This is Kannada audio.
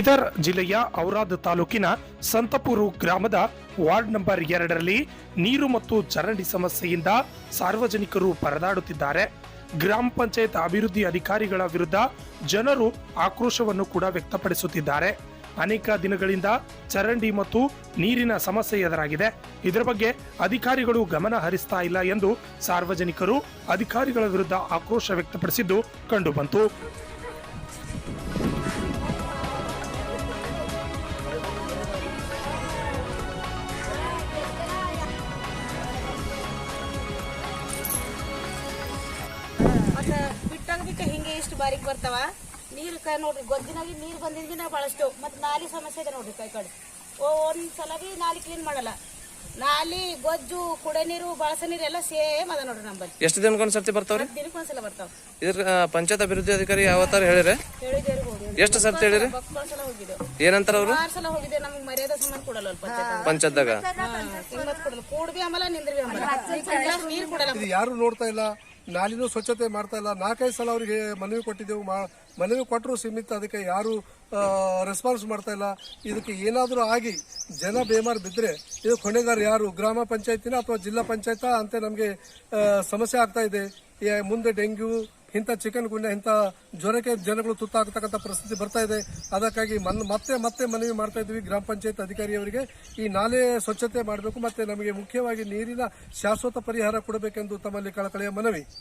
ಬೀದರ್ ಜಿಲ್ಲೆಯ ಔರಾದ್ ತಾಲೂಕಿನ ಸಂತಪುರು ಗ್ರಾಮದ ವಾರ್ಡ್ ನಂಬರ್ ಎರಡರಲ್ಲಿ ನೀರು ಮತ್ತು ಚರಂಡಿ ಸಮಸ್ಯೆಯಿಂದ ಸಾರ್ವಜನಿಕರು ಪರದಾಡುತ್ತಿದ್ದಾರೆ. ಗ್ರಾಮ ಪಂಚಾಯತ್ ಅಭಿವೃದ್ಧಿ ಅಧಿಕಾರಿಗಳ ವಿರುದ್ಧ ಜನರು ಆಕ್ರೋಶವನ್ನು ಕೂಡ ವ್ಯಕ್ತಪಡಿಸುತ್ತಿದ್ದಾರೆ. ಅನೇಕ ದಿನಗಳಿಂದ ಚರಂಡಿ ಮತ್ತು ನೀರಿನ ಸಮಸ್ಯೆ ಎದುರಾಗಿದೆ. ಇದರ ಬಗ್ಗೆ ಅಧಿಕಾರಿಗಳು ಗಮನ ಹರಿಸ್ತಾ ಇಲ್ಲ ಎಂದು ಸಾರ್ವಜನಿಕರು ಅಧಿಕಾರಿಗಳ ವಿರುದ್ಧ ಆಕ್ರೋಶ ವ್ಯಕ್ತಪಡಿಸಿದ್ದು ಕಂಡುಬಂತು. ಮತ್ತೆ ಬಿಟ್ಟಾಗ ಬಿಟ್ಟ ಹಿಂಗೆ ಇಷ್ಟು ಬಾರಿಕ್ ಬರ್ತಾವ? ನೀರು ಕೈ ನೋಡ್ರಿ ಗೊದ್ದಿನಾಗಿ ನೀರು ಬಂದಿದ್ಗಿನ ಭಾಳಷ್ಟು ಮತ್ತೆ ನಾಲಿ ಸಮಸ್ಯೆ ಇದೆ ನೋಡ್ರಿ ಕೈ ಕಡೆ ಓ ಒಂದ್ ಸಲ ಬಿ ನಾಲಿ ಕ್ಲೀನ್ ಮಾಡಲ್ಲ. ನಾಲಿ ಗೊಜ್ಜು ಕುಡೆ ನೀರು ಬಳಸ ನೀರು ಎಲ್ಲ ಸೇಮ್ ಅದ ನೋಡ್ರಿ ನಮ್ಮಲ್ಲಿ ಎಷ್ಟು ದಿನಕ್ಕೊಂದು ಸರ್ತಿ ಬರ್ತಾವ್ರಿ? ದಿನಕ್ಕೆ ಒಂದ್ಸಲ ಬರ್ತಾವ. ಇದ್ರ ಪಂಚಾಯತ್ ಅಭಿವೃದ್ಧಿ ಅಧಿಕಾರಿ ಯಾವತ್ತಾರ ಹೇಳಿರಿ? ಎಷ್ಟು ಸರ್ತಿ ಹೇಳಿರಿ? ಏನಂತಾರ ಅವರು? ಆರು ಸಲ ಹೋಗಿದೆ ನಮ್ಗೆ ಮರ್ಯಾದೆ ಸಮಾನ ಕೊಡಲ್ಲ ಪಂಚಾಯತ್ದಾಗ? ಕಿಮ್ಮತ್ ಕೊಡಲ್ಲ. ಕೂಡ್ಬಿ ಆಮೇಲೆ ನಿಂದ್ರಿ ನೀರು ಕೊಡಲ್ಲ. ಇದು ಯಾರು ನೋಡ್ತಾ ಇಲ್ಲ? ನಾಲಿನೂ ಸ್ವಚ್ಛತೆ ಮಾಡ್ತಾ ಇಲ್ಲ. ನಾಲ್ಕೈದು ಸಲ ಅವರಿಗೆ ಮನವಿ ಕೊಟ್ಟಿದ್ದೆವು. ಮನವಿ ಕೊಟ್ಟರು ಸೀಮಿತ. ಅದಕ್ಕೆ ಯಾರು ರೆಸ್ಪಾನ್ಸ್ ಮಾಡ್ತಾ ಇಲ್ಲ. ಇದಕ್ಕೆ ಏನಾದರೂ ಆಗಿ ಜನ ಬೇಮಾರು ಬಿದ್ದರೆ ಇದು ಹೊಣೆಗಾರ ಯಾರು? ಗ್ರಾಮ ಪಂಚಾಯತಿನ ಅಥವಾ ಜಿಲ್ಲಾ ಪಂಚಾಯತ ಅಂತ ನಮಗೆ ಸಮಸ್ಯೆ ಆಗ್ತಾ ಇದೆ. ಮುಂದೆ ಡೆಂಗ್ಯೂ, ಇಂಥ ಚಿಕನ್ ಗುಂಡ, ಇಂಥ ಜ್ವರಕ್ಕೆ ಜನಗಳು ತುತ್ತಾಗ್ತಕ್ಕಂಥ ಪರಿಸ್ಥಿತಿ ಬರ್ತಾ ಇದೆ. ಅದಕ್ಕಾಗಿ ಮನ್ ಮತ್ತೆ ಮತ್ತೆ ಮನವಿ ಮಾಡ್ತಾ ಇದ್ದೀವಿ ಗ್ರಾಮ ಪಂಚಾಯತ್ ಅಧಿಕಾರಿಯವರಿಗೆ ಈ ನಾಲೆ ಸ್ವಚ್ಛತೆ ಮಾಡಬೇಕು. ಮತ್ತೆ ನಮಗೆ ಮುಖ್ಯವಾಗಿ ನೀರಿನ ಶಾಶ್ವತ ಪರಿಹಾರ ಕೊಡಬೇಕೆಂದು ತಮ್ಮಲ್ಲಿ ಕಳಕಳಿಯ ಮನವಿ.